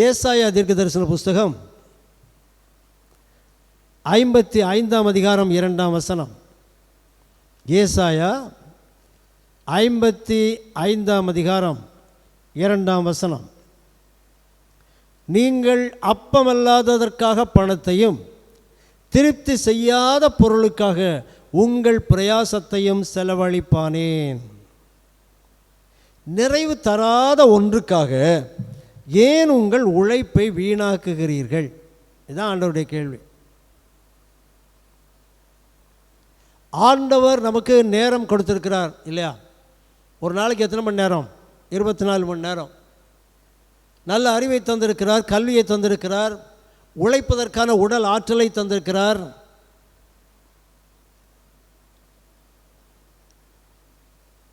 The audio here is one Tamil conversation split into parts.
ஏசாயா தீர்க்க தரிசன புஸ்தகம் ஐம்பத்தி ஐந்தாம் அதிகாரம் இரண்டாம் வசனம். ஏசாயா ஐம்பத்தி ஐந்தாம் அதிகாரம் இரண்டாம் வசனம். நீங்கள் அப்பமல்லாததற்காக பணத்தையும் திருப்தி செய்யாத பொருளுக்காக உங்கள் பிரயாசத்தையும் செலவழிப்பானேன். நிறைவு தராத ஒன்றுக்காக ஏன் உங்கள் உழைப்பை வீணாக்குகிறீர்கள்? இதுதான் ஆண்டவருடைய கேள்வி. ஆண்டவர் நமக்கு நேரம் கொடுத்துருக்கிறார் இல்லையா? ஒரு நாளைக்கு எத்தனை மணி நேரம்? இருபத்தி நாலு மணி நேரம். நல்ல அறிவை தந்திருக்கிறார் கல்வியை தந்திருக்கிறார் உழைப்பதற்கான உடல் ஆற்றலை தந்திருக்கிறார்.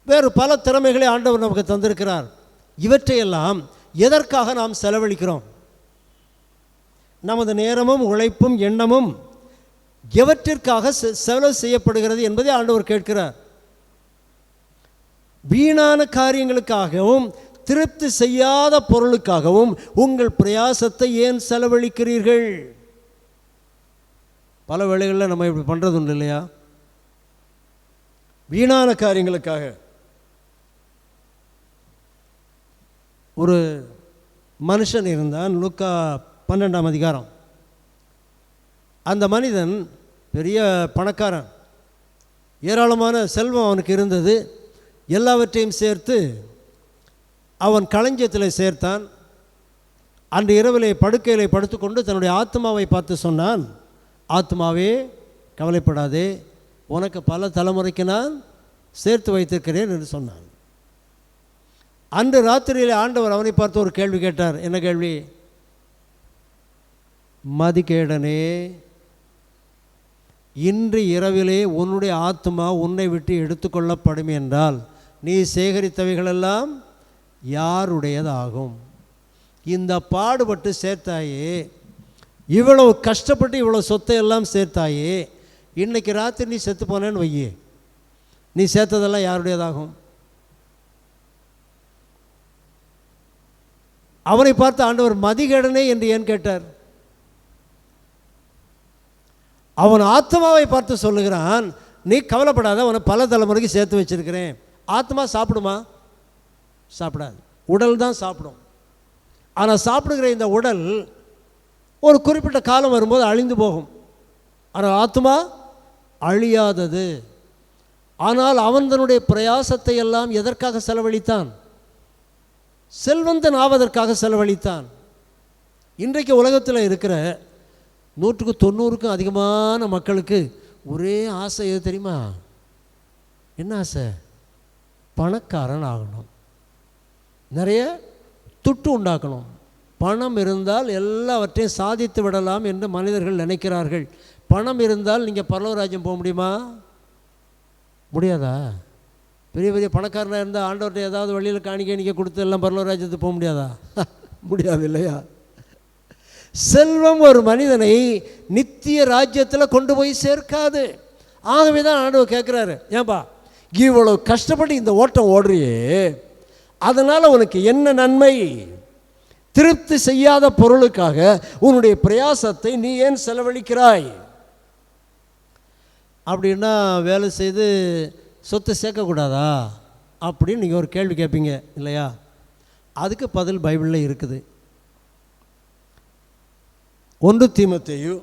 வேறு பல திறமைகளை ஆண்டவர் நமக்கு தந்திருக்கிறார். இவற்றையெல்லாம் எதற்காக நாம் செலவழிக்கிறோம்? நமது நேரமும் உழைப்பும் எண்ணமும் எவற்றிற்காக செ- செலவு செய்யப்படுகிறது என்பதை ஆண்டவர் கேட்கிறார். வீணான காரியங்களுக்காகவும் திருப்தி செய்யாத பொருளுக்காகவும் உங்கள் பிரயாசத்தை ஏன் செலவழிக்கிறீர்கள்? பல வேளைகளில் நம்ம இப்படி பண்ணுறது உண்டு இல்லையா? வீணான காரியங்களுக்காக. ஒரு மனுஷன் இருந்தான் லுக்கா பன்னெண்டாம் அதிகாரம். அந்த மனிதன் பெரிய பணக்காரன். ஏராளமான செல்வம் அவனுக்கு இருந்தது. எல்லாவற்றையும் சேர்த்து அவன் களஞ்சியத்தில் சேர்த்தான். அன்று இரவிலே படுக்கையில் படுத்துக்கொண்டு தன்னுடைய ஆத்மாவை பார்த்து சொன்னான் ஆத்மாவே கவலைப்படாதே உனக்கு பல தலைமுறைக்கு நான் சேர்த்து வைத்திருக்கிறேன் என்று சொன்னான். அன்று ராத்திரியில் ஆண்டவர் அவனை பார்த்து ஒரு கேள்வி கேட்டார். என்ன கேள்வி? மதிகேடனே இன்று இரவிலே உன்னுடைய ஆத்மா உன்னை விட்டு எடுத்துக்கொள்ளப்படும் என்றால் நீ சேகரித்தவைகளெல்லாம் யாருடையதாகும்? இந்த பாடுபட்டு சேர்த்தாயே இவ்வளவு கஷ்டப்பட்டு இவ்வளோ சொத்தை எல்லாம் சேர்த்தாயே இன்றைக்கி ராத்திரி நீ செத்து போனேன்னு வையே நீ சேர்த்ததெல்லாம் யாருடையதாகும்? அவனை பார்த்து ஆண்டவர் மதிகேடனே என்று ஏன் கேட்டார்? அவன் ஆத்மாவை பார்த்து சொல்லுகிறான் நீ கவலைப்படாத அவனை பல தலைமுறைக்கு சேர்த்து வச்சிருக்கிறேன். ஆத்மா சாப்பிடுமா? சாப்பிடாது. உடல் தான் சாப்பிடும். ஆனால் சாப்பிடுகிற இந்த உடல் ஒரு குறிப்பிட்ட காலம் வரும்போது அழிந்து போகும். ஆனால் ஆத்மா அழியாதது. ஆனால் அவன் தன்னுடைய பிரயாசத்தை எல்லாம் எதற்காக செலவழித்தான்? செல்வந்தன் ஆவதற்காக செலவழித்தான். இன்றைக்கு உலகத்தில் இருக்கிற நூற்றுக்கு தொண்ணூறுக்கும் அதிகமான மக்களுக்கு ஒரே ஆசை எது தெரியுமா? என்ன ஆசை? பணக்காரன் ஆகணும். நிறைய துட்டு உண்டாக்கணும். பணம் இருந்தால் எல்லாவற்றையும் சாதித்து விடலாம் என்று மனிதர்கள் நினைக்கிறார்கள். பணம் இருந்தால் நீங்கள் பரலவராஜ்யம் போக முடியுமா? முடியாதா? பெரிய பெரிய பணக்காரனாக இருந்தால் ஆண்டவர்கிட்ட ஏதாவது வழியில் காணிக்க அணிக்க கொடுத்து எல்லாம் பரலோராஜ்யத்துக்கு போக முடியாதா? முடியாது இல்லையா? செல்வம் ஒரு மனிதனை நித்திய ராஜ்யத்தில் கொண்டு போய் சேர்க்காது. ஆகவே தான் ஆண்டவர் கேட்குறாரு ஏன்பா இவ்வளோ கஷ்டப்பட்டு இந்த ஓட்டம் ஓடுறியே அதனால் உனக்கு என்ன நன்மை? திருப்தி செய்யாத பொருளுக்காக உன்னுடைய பிரயாசத்தை நீ ஏன் செலவழிக்கிறாய்? அப்படின்னா வேலை செய்து சொத்து சேர்க்கக்கூடாதா அப்படின்னு நீங்கள் ஒரு கேள்வி கேட்பீங்க இல்லையா? அதுக்கு பதில் பைபிளில் இருக்குது. ஒன்று தீமத்தையும்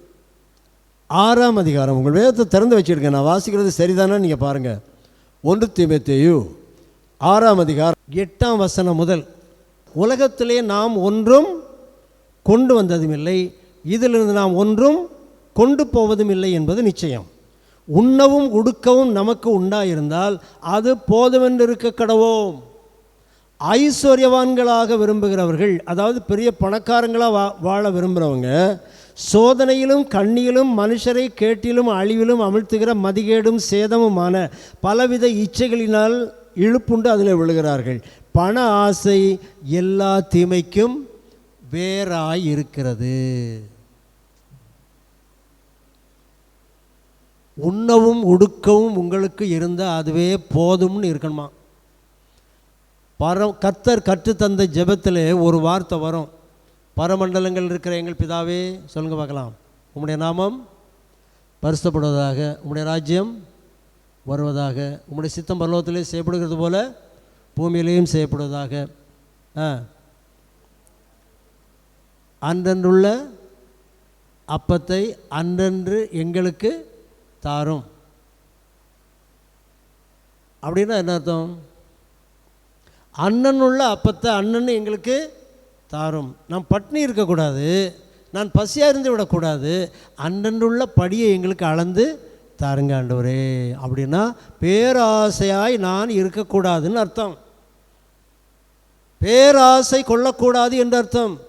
ஆறாம் அதிகாரம். உங்கள் வேதத்தை திறந்து வச்சுருக்கேன் நான் வாசிக்கிறது சரிதானே? நீங்கள் பாருங்கள் ஒன்று தீமத்தையும் ஆறாம் அதிகாரம் எட்டாம் வசனம் முதல். உலகத்திலே நாம் ஒன்றும் கொண்டு வந்ததும் இல்லை இதிலிருந்து நாம் ஒன்றும் கொண்டு போவதும் இல்லை என்பது நிச்சயம். உண்ணவும் உடுக்கவும் நமக்கு உண்டாயிருந்தால் அது போதுமென்று இருக்க கடவோம் ஐஸ்வர்யவான்களாக விரும்புகிறவர்கள் அதாவது பெரிய பணக்காரங்களாக வா வாழ விரும்புகிறவங்க சோதனையிலும் கண்ணியிலும் மனுஷரை கேட்டிலும் அழிவிலும் அமிழ்த்துகிற மதிகேடும் சேதமுமான பலவித இச்சைகளினால் இழுப்புண்டு அதில் விழுகிறார்கள். பண ஆசை எல்லா தீமைக்கும் வேறாய் இருக்கிறது உண்ணவும் உடுக்கவும் உங்களுக்கு இருந்தால் அதுவே போதும்னு இருக்கணுமா? பரம் கத்தர் கற்றுத்தந்த ஜெபத்தில் ஒரு வார்த்தை வரும். பரமண்டலங்கள் இருக்கிற எங்கள் பிதாவே சொல்லுங்கள் பார்க்கலாம். உம்முடைய நாமம் பரிசுத்தப்படுவதாக உம்முடைய ராஜ்யம் வருவதாக உம்முடைய சித்தம் பர்வத்திலே செய்யப்படுகிறது போல பூமியிலேயும் செய்யப்படுவதாக. ஆ. அன்றன்றுள்ள அப்பத்தை அன்றன்று எங்களுக்கு தாரும். அப்படின்னா என்ன அர்த்தம்? அண்ணன் உள்ள அப்பத்தை அண்ணன் எங்களுக்கு தாரும். நான் பட்னி இருக்கக்கூடாது. நான் பசியாக இருந்து விடக்கூடாது. அன்றன்றுள்ள படியை எங்களுக்கு அளந்து தாருங்க ஆண்டவரே. அப்படின்னா பேராசையாய் நான் இருக்கக்கூடாதுன்னு அர்த்தம். பேராசை கொள்ளக்கூடாது என்று அர்த்தம்.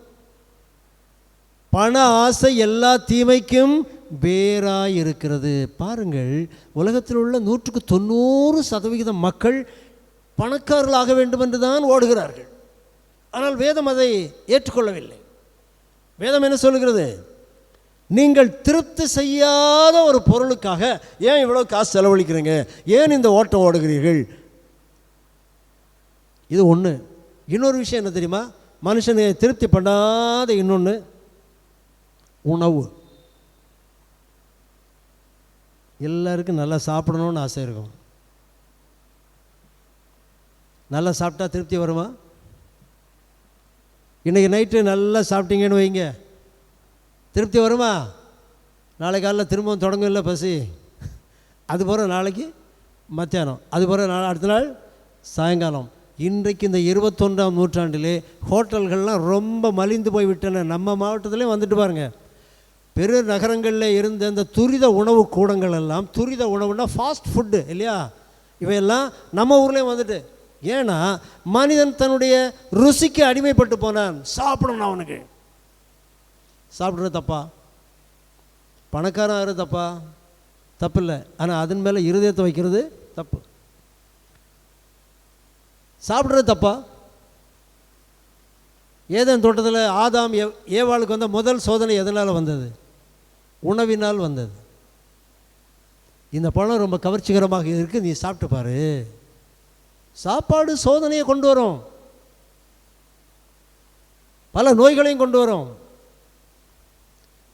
பண ஆசை எல்லா தீமைக்கும் வேறாய் இருக்கிறது பாருங்கள் உலகத்தில் உள்ள நூற்றுக்கு தொண்ணூறு சதவிகிதம் மக்கள் பணக்காரர்களாக வேண்டும் என்று தான் ஓடுகிறார்கள். ஆனால் வேதம் அதை ஏற்றுக்கொள்ளவில்லை. வேதம் என்ன சொல்கிறது நீங்கள் திருப்தி செய்யாத ஒரு பொருளுக்காக ஏன் இவ்வளோ காசு செலவழிக்கிறீங்க? ஏன் இந்த ஓட்டம் ஓடுகிறீர்கள்? இது ஒன்று இன்னொரு விஷயம் என்ன தெரியுமா? மனுஷனை திருப்தி பண்ணாத இன்னொன்று உணவு. எல்லாருக்கும் நல்லா சாப்பிடணும்னு ஆசை இருக்கும். நல்லா சாப்பிட்டா திருப்தி வருமா? இன்றைக்கி நைட்டு நல்லா சாப்பிட்டீங்கன்னு வைங்க. திருப்தி வருமா? நாளை காலைல திரும்பவும் தொடங்கும் இல்லை பசி? அது போகிற நாளைக்கு மத்தியானம். அது போகிற நாள் அடுத்த நாள் சாயங்காலம். இன்றைக்கு இந்த இருபத்தொன்றாம் நூற்றாண்டிலே ஹோட்டல்கள்லாம் ரொம்ப மலிந்து போய் விட்டன நம்ம மாவட்டத்துலேயும் வந்துட்டு பாருங்கள் பெரு நகரங்களில் இருந்த இந்த துரித உணவு கூடங்கள் எல்லாம் துரித உணவுனா ஃபாஸ்ட் ஃபுட்டு இல்லையா? இவையெல்லாம் நம்ம ஊர்லேயும் வந்துட்டு. ஏன்னா மனிதன் தன்னுடைய ருசிக்கு அடிமைப்பட்டு போனான். சாப்பிடணும் அவனுக்கு சாப்பிட்றது தப்பா? பணக்காரன் ஆகிறது தப்பா? தப்பு இல்லை ஆனால் அதன் மேலே இருதயத்தை வைக்கிறது தப்பு. சாப்பிட்றது தப்பா? ஏதேன் தோட்டத்தில் ஆதாம் ஏ ஏவாளுக்கு வந்த முதல் சோதனை எதனால் வந்தது? உணவினால் வந்தது. இந்த பழம் ரொம்ப கவர்ச்சிகரமாக இருக்குது நீ சாப்பிட்டு பாரு. சாப்பாடு சோதனையை கொண்டு வரும். பல நோய்களையும் கொண்டு வரும்.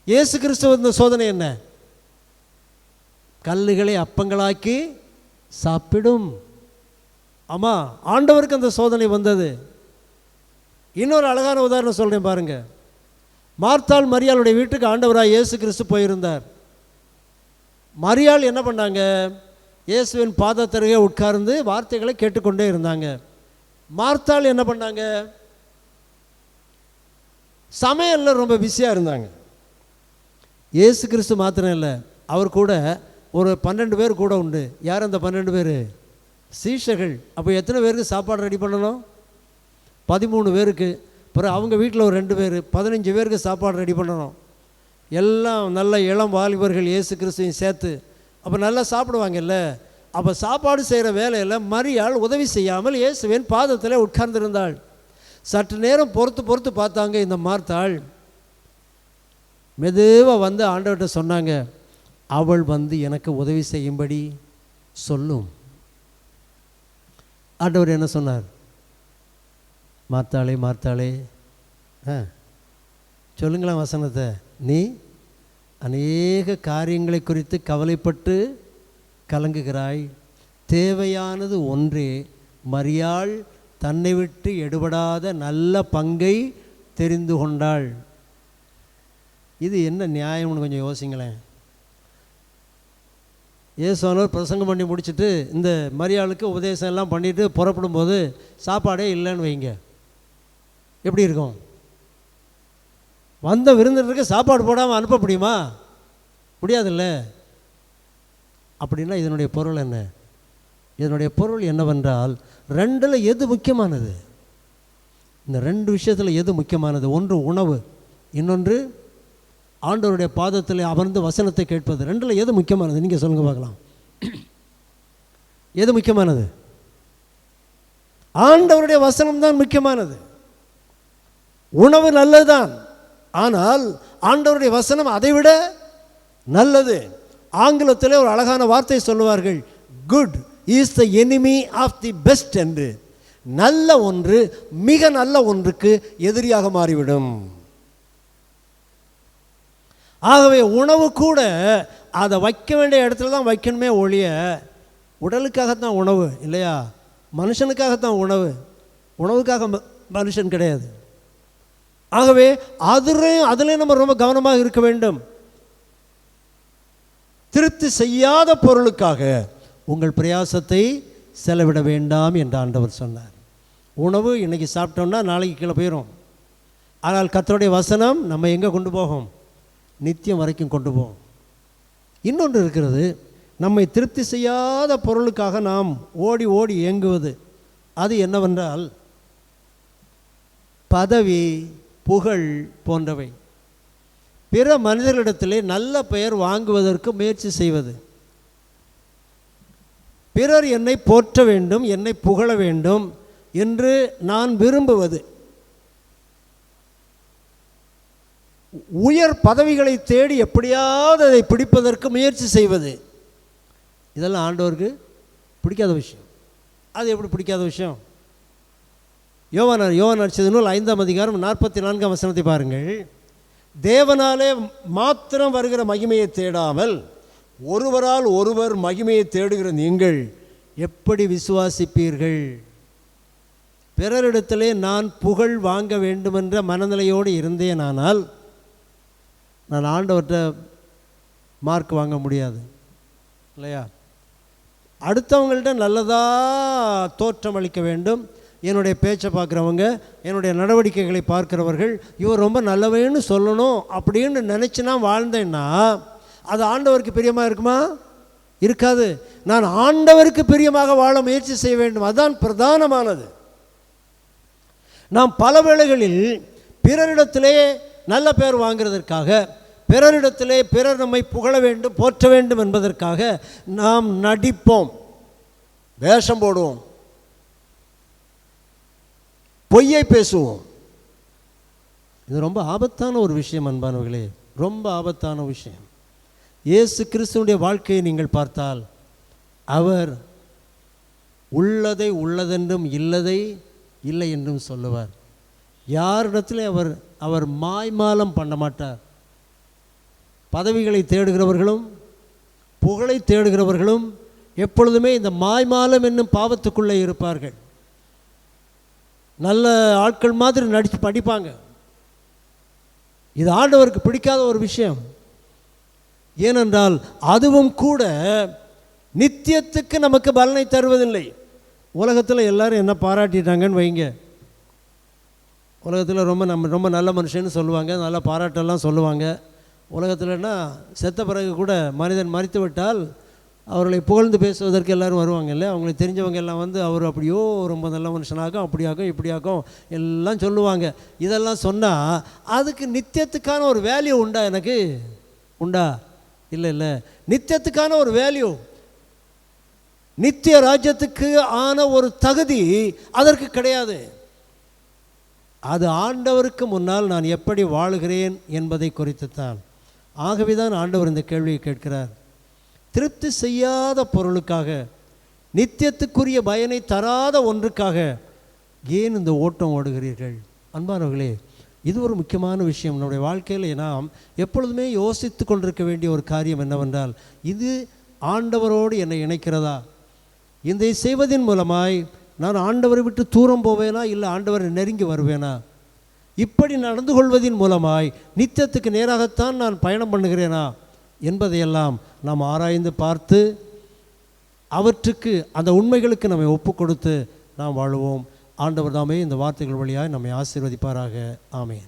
இயேசு கிறிஸ்துவ இந்த சோதனை என்ன? கல்லுகளை அப்பங்களாக்கி சாப்பிடும். ஆமாம் ஆண்டவருக்கு அந்த சோதனை வந்தது. இன்னொரு அழகான உதாரணம் சொல்கிறேன் பாருங்கள் மார்த்தாள் மரியாளுடைய வீட்டுக்கு ஆண்டவராக இயேசு கிறிஸ்து போயிருந்தார். மரியாள் என்ன பண்ணாங்க? இயேசுவின் பாதத்தருகே உட்கார்ந்து வார்த்தைகளை கேட்டுக்கொண்டே இருந்தாங்க. மார்த்தாள் என்ன பண்ணாங்க? சமையலில் ரொம்ப பிஸியாக இருந்தாங்க. இயேசு கிறிஸ்து மாத்திரம் இல்லை அவர் கூட ஒரு பன்னெண்டு பேர் கூட உண்டு. யார் அந்த பன்னெண்டு பேர்? சீஷர்கள். அப்போ எத்தனை பேருக்கு சாப்பாடு ரெடி பண்ணணும்? பதிமூணு பேருக்கு. அப்புறம் அவங்க வீட்டில் ஒரு ரெண்டு பேர் பதினஞ்சு பேருக்கு சாப்பாடு ரெடி பண்ணணும். எல்லாம் நல்ல இளம் வாலிபர்கள் இயேசு கிறிஸ்துவையும் சேர்த்து அப்போ நல்லா சாப்பிடுவாங்கல்ல? அப்போ சாப்பாடு செய்கிற வேலையில் மரியாள் உதவி செய்யாமல் இயேசுவின் பாதத்தில் உட்கார்ந்திருந்தாள். சற்று நேரம் பொறுத்து பொறுத்து பார்த்தாங்க இந்த மார்த்தாள். மெதுவாக வந்து ஆண்டவர்கிட்ட சொன்னாங்க அவள் வந்து எனக்கு உதவி செய்யும்படி சொல்லும். ஆண்டவர் என்ன சொன்னார்? மார்த்தாளே மார்த்தாளே ஆ சொல்லுங்களேன் வசனத்தை. நீ அநேக காரியங்களை குறித்து கவலைப்பட்டு கலங்குகிறாய். தேவையானது ஒன்றே மரியாள் தன்னை விட்டு எடுபடாத நல்ல பங்கை தெரிந்து கொண்டாள். இது என்ன நியாயம்னு கொஞ்சம் யோசிங்களேன். ஏசுவானவர் பிரசங்கம் பண்ணி முடிச்சுட்டு இந்த மரியாளுக்கு உபதேசம் எல்லாம் பண்ணிவிட்டு புறப்படும் போது சாப்பாடே இல்லைன்னு வைங்க. எப்படி இருக்கும்? வந்த விருந்தினருக்கு சாப்பாடு போடாமல் அனுப்ப முடியுமா? முடியாதுல்ல. அப்படின்னா இதனுடைய பொருள் என்ன? இதனுடைய பொருள் என்னவென்றால் ரெண்டில் எது முக்கியமானது? இந்த ரெண்டு விஷயத்தில் எது முக்கியமானது? ஒன்று உணவு இன்னொன்று ஆண்டவருடைய பாதத்தில் அமர்ந்து வசனத்தை கேட்பது. ரெண்டில் எது முக்கியமானது? நீங்கள் சொல்லுங்க பார்க்கலாம். எது முக்கியமானது? ஆண்டவருடைய வசனம் தான் முக்கியமானது. உணவு நல்லதுதான். ஆனால் ஆண்டவருடைய வசனம் அதைவிட நல்லது. ஆங்கிலத்தில் ஒரு அழகான வார்த்தை சொல்லுவார்கள் good is the enemy of the best என்று. நல்ல ஒன்று மிக நல்ல ஒன்றுக்கு எதிரியாக மாறிவிடும். ஆகவே உணவு கூட அதை வைக்க வேண்டிய இடத்துல தான் வைக்கணுமே ஒழிய உடலுக்காகத்தான் உணவு இல்லையா? மனுஷனுக்காகத்தான் உணவு. உணவுக்காக மனுஷன் கிடையாது. ஆகவே அதுலேயும் அதுலேயும் நம்ம ரொம்ப கவனமாக இருக்க வேண்டும். திருப்தி செய்யாத பொருளுக்காக உங்கள் பிரயாசத்தை செலவிட வேண்டாம் என்று ஆண்டவர் சொன்னார். உணவு இன்றைக்கி சாப்பிட்டோம்னா நாளைக்கு கீழே போயிடும் ஆனால் கத்தருடைய வசனம் நம்ம எங்கே கொண்டு போகும்? நித்தியம் வரைக்கும் கொண்டு போகும். இன்னொன்று இருக்கிறது நம்மை திருப்தி செய்யாத பொருளுக்காக நாம் ஓடி ஓடி இயங்குவது. அது என்னவென்றால் பதவி புகழ் போன்றவை. பிற மனிதர்களிடத்திலே நல்ல பெயர் வாங்குவதற்கு முயற்சி செய்வது. பிறர் என்னை போற்ற வேண்டும் என்னை புகழ வேண்டும் என்று நான் விரும்புவது. உயர் பதவிகளை தேடி எப்படியாவது அதை பிடிப்பதற்கு முயற்சி செய்வது. இதெல்லாம் ஆண்டவருக்கு பிடிக்காத விஷயம். அது எப்படி பிடிக்காத விஷயம்? யோவான யோவான் அடிச்சது நூல் ஐந்தாம் அதிகாரம் நாற்பத்தி நான்காம் வசனத்தை பாருங்கள். தேவனாலே மாத்திரம் வருகிற மகிமையை தேடாமல் ஒருவரால் ஒருவர் மகிமையை தேடுகிற நீங்கள் எப்படி விசுவாசிப்பீர்கள்? பிறரிடத்திலே நான் புகழ் வாங்க வேண்டுமென்ற மனநிலையோடு இருந்தேனானால் நான் ஆண்டவர்கிட்ட மார்க் வாங்க முடியாது. இல்லையா? அடுத்தவங்கள்ட்ட நல்லதாக தோற்றம் அளிக்க வேண்டும். என்னுடைய பேச்சை பார்க்குறவங்க என்னுடைய நடவடிக்கைகளை பார்க்கிறவர்கள் இவர் ரொம்ப நல்லவேன்னு சொல்லணும் அப்படின்னு நினச்சி நான் வாழ்ந்தேன்னா அது ஆண்டவருக்கு பிரியமாக இருக்குமா? இருக்காது. நான் ஆண்டவருக்கு பிரியமாக வாழ முயற்சி செய்ய வேண்டும். அதுதான் பிரதானமானது. நாம் பல வேளைகளில் பிறரிடத்திலே நல்ல பேர் வாங்குறதற்காக பிறரிடத்திலே பிறர் நம்மை புகழ வேண்டும் போற்ற வேண்டும் என்பதற்காக நாம் நடிப்போம். வேஷம் போடுவோம். பொய்யை பேசுவோம். இது ரொம்ப ஆபத்தான ஒரு விஷயம் அன்பானவர்களே. ரொம்ப ஆபத்தான விஷயம். இயேசு கிறிஸ்துவனுடைய வாழ்க்கையை நீங்கள் பார்த்தால் அவர் உள்ளதை உள்ளதென்றும் இல்லதை இல்லை என்றும் சொல்லுவார். யாரிடத்திலே அவர் அவர் மாய்மாலம் பண்ண மாட்டார். பதவிகளை தேடுகிறவர்களும் புகழை தேடுகிறவர்களும் எப்பொழுதுமே இந்த மாய்மாலம் என்னும் பாவத்துக்குள்ளே இருப்பார்கள். நல்ல ஆட்கள் மாதிரி நடித்து படிப்பாங்க. இது ஆண்டவருக்கு பிடிக்காத ஒரு விஷயம். ஏனென்றால் அதுவும் கூட நித்தியத்துக்கு நமக்கு பலனை தருவதில்லை. உலகத்தில் எல்லாரும் என்ன பாராட்டிட்டாங்கன்னு வைங்க. உலகத்தில் ரொம்ப நம்ம ரொம்ப நல்ல மனுஷன்னு சொல்லுவாங்க நல்ல பாராட்டெல்லாம் சொல்லுவாங்க. உலகத்தில்னா செத்த பிறகு கூட மனிதன் மறித்து விட்டால் அவர்களை புகழ்ந்து பேசுவதற்கு எல்லாரும் வருவாங்க இல்லை அவங்களுக்கு தெரிஞ்சவங்க எல்லாம் வந்து அவர் அப்படியோ ரொம்ப நல்ல மனுஷனாகும் அப்படியாகும் இப்படியாகும் எல்லாம் சொல்லுவாங்க. இதெல்லாம் சொன்னால் அதுக்கு நித்தியத்துக்கான ஒரு வேல்யூ உண்டா எனக்கு? உண்டா? இல்லை இல்லை. நித்தியத்துக்கான ஒரு வேல்யூ நித்திய ராஜ்யத்துக்கு ஆன ஒரு தகுதி அதற்கு கிடையாது. அது ஆண்டவருக்கு முன்னால் நான் எப்படி வாழுகிறேன் என்பதை குறித்துத்தான். ஆகவே தான் ஆண்டவர் இந்த கேள்வியை கேட்கிறார். திருப்தி செய்யாத பொருளுக்காக நித்தியத்துக்குரிய பயனை தராத ஒன்றுக்காக ஏன் இந்த ஓட்டம் ஓடுகிறீர்கள்? அன்பானவர்களே இது ஒரு முக்கியமான விஷயம். நம்முடைய வாழ்க்கையில் நாம் எப்பொழுதுமே யோசித்து கொண்டிருக்க வேண்டிய ஒரு காரியம் என்னவென்றால் இது ஆண்டவரோடு என்னை இணைக்கிறதா? இதை செய்வதன் மூலமாய் நான் ஆண்டவரை விட்டு தூரம் போவேனா? இல்லை ஆண்டவரை நெருங்கி வருவேனா? இப்படி நடந்து கொள்வதின் மூலமாய் நித்தியத்துக்கு நேராகத்தான் நான் பயணம் பண்ணுகிறேனா? என்பதையெல்லாம் நாம் ஆராய்ந்து பார்த்து அவற்றுக்கு அந்த உண்மைகளுக்கு நம்மை ஒப்பு கொடுத்து நாம் வாழுவோம். ஆண்டவர் தாமே இந்த வார்த்தைகள் வழியாய் நம்மை ஆசீர்வதிப்பாராக. ஆமேன்.